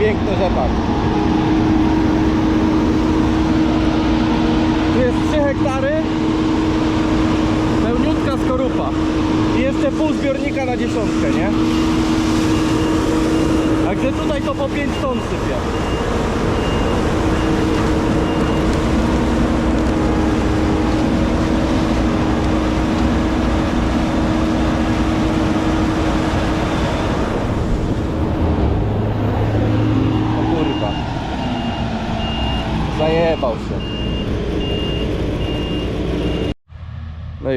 piękny rzepak. Tu jest 3 hektary. Pełniutka skorupa. I jeszcze pół zbiornika na dziesiątkę, nie? A gdy tutaj to po 5 ton sypie. O kurwa. Zajebał się.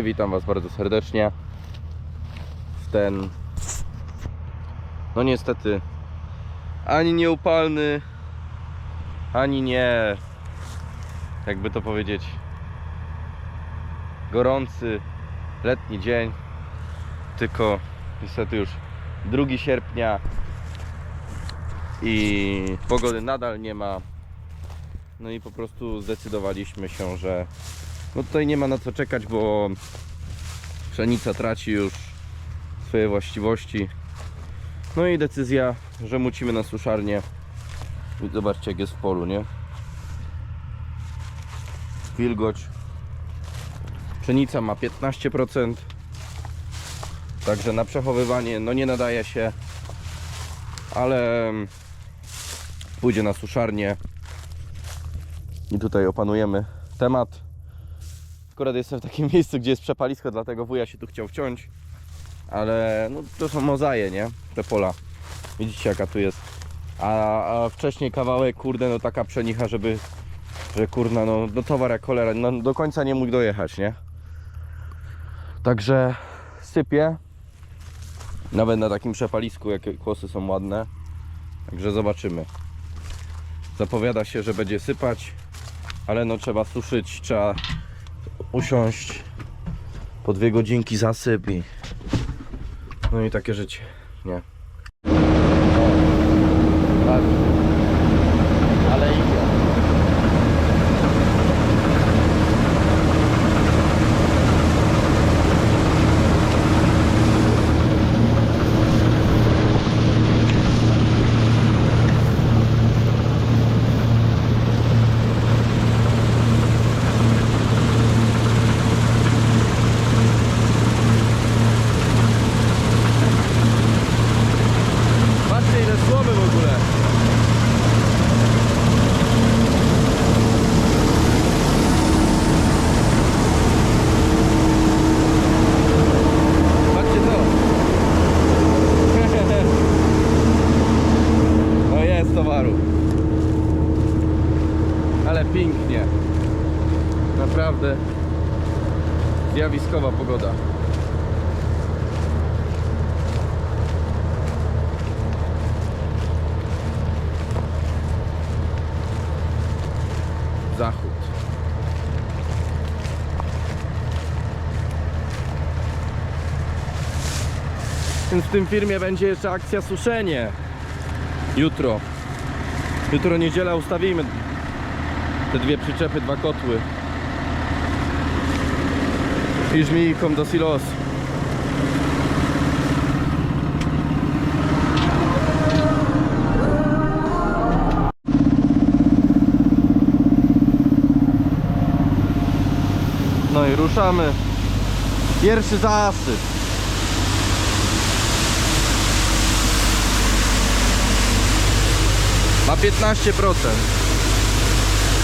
Witam Was bardzo serdecznie w ten no niestety ani nieupalny ani nie jakby to powiedzieć gorący letni dzień tylko niestety już 2 sierpnia i pogody nadal nie ma. No i po prostu zdecydowaliśmy się, że no tutaj nie ma na co czekać, bo pszenica traci już swoje właściwości. No i decyzja, że mucimy na suszarnię. Zobaczcie jak jest w polu, nie? Wilgoć. Pszenica ma 15%. Także na przechowywanie no nie nadaje się ale mm, pójdzie na suszarnię i tutaj opanujemy temat. Akurat jestem w takim miejscu, gdzie jest przepalisko, dlatego wuja się tu chciał wciąć, ale no, to są mozaje, nie? Te pola. Widzicie jaka tu jest. A, a wcześniej kawałek, kurde, no taka przenicha, żeby, że kurna, no, no towar jak cholera, no, do końca nie mógł dojechać, nie? Także sypię. Nawet na takim przepalisku, jakie kłosy są ładne. Także zobaczymy. Zapowiada się, że będzie sypać, ale no trzeba suszyć, trzeba usiąść po dwie godzinki zasyp i no i takie życie, nie? Patrz. Ale idzie. Patrzcie ile słomy w ogóle. Patrzcie to. No jest towaru. Ale pięknie. Naprawdę zjawiskowa pogoda. Zachód. Więc w tym firmie będzie jeszcze akcja suszenie. Jutro. Jutro niedziela ustawimy te dwie przyczepy, dwa kotły. I żmijką do silosu. No i ruszamy. Pierwszy zasyp. Ma 15%.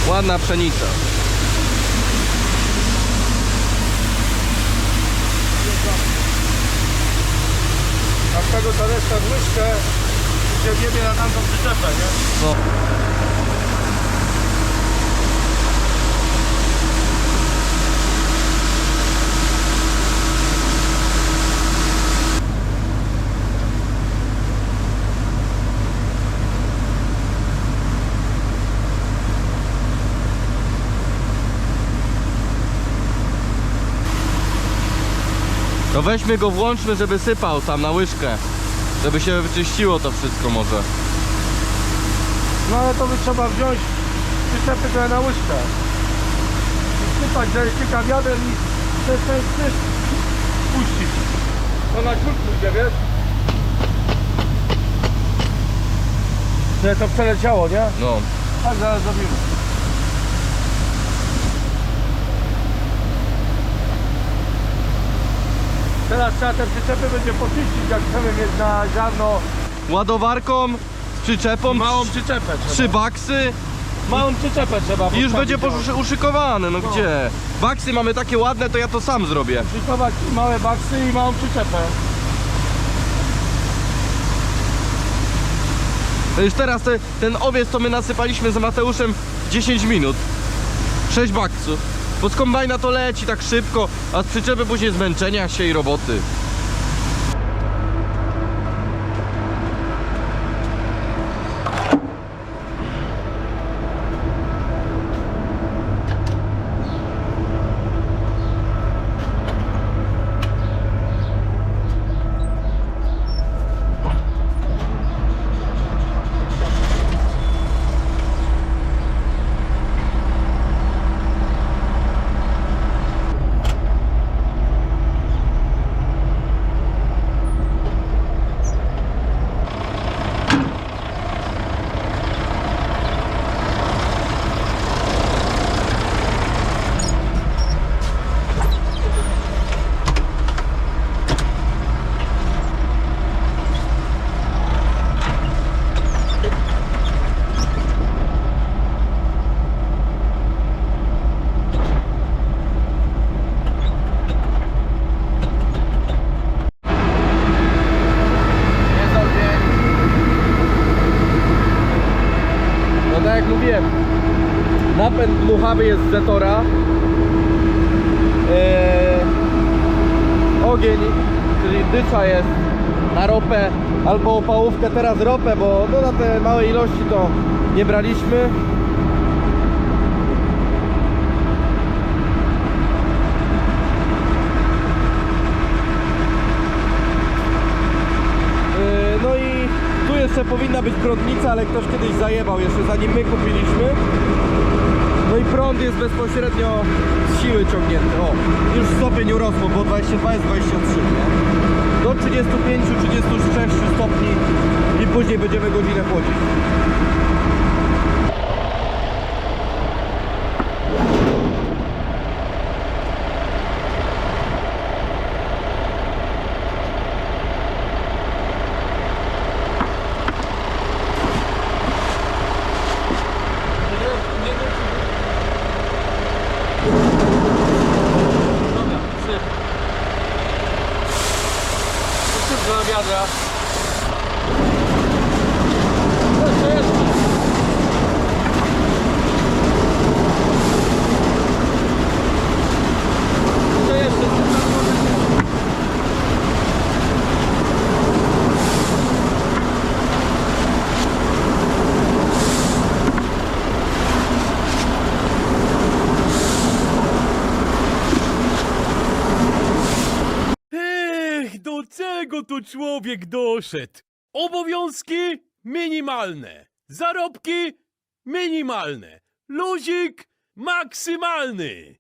Ładna pszenica. A z tego talerza w łyżkę się wiebie na tamtą przyczepę, nie? No. Weźmy go, włączmy, żeby sypał tam na łyżkę. Żeby się wyczyściło to wszystko może. No ale to by trzeba wziąć przyczepy trochę na łyżkę. I sypać, że kilka wiader i te te też puścić. To na ciut pójdzie, wiesz? Że to przeleciało, nie? No. Tak, zaraz zrobimy. Trzeba te przyczepy będzie poczyścić, jak chcemy mieć na ziarno Ładowarką, z przyczepą, małą przyczepę trzeba. trzy baksy Małą przyczepę trzeba i już będzie o. poszy- uszykowane, no gdzie? Baksy mamy takie ładne, to ja to sam zrobię. Szykować małe baksy i małą przyczepę. To już teraz te, ten owiec, to my nasypaliśmy z Mateuszem w 10 minut. 6 baksów. Bo z kombajna to leci tak szybko, a z przyczepy później zmęczenia się i roboty. Mówiłem, napęd dmuchawy jest z Zetora. Eee, ogień, czyli dysza jest na ropę albo opałówkę, teraz ropę, bo no na te małe ilości to nie braliśmy. Yy, No i tu jeszcze powinna być prądnica, ale ktoś kiedyś zajebał jeszcze zanim my kupiliśmy. No i prąd jest bezpośrednio z siły ciągnięty. O, już stopień urosło, bo 22 jest 23, nie? Do 35-36 stopni i później będziemy godzinę chłodzić. Dobra, syp. Syp na wiadra. Jeszcze, jeszcze. Jeszcze, jeszcze. Ech, czego to człowiek doszedł? Obowiązki minimalne, zarobki minimalne, luzik maksymalny.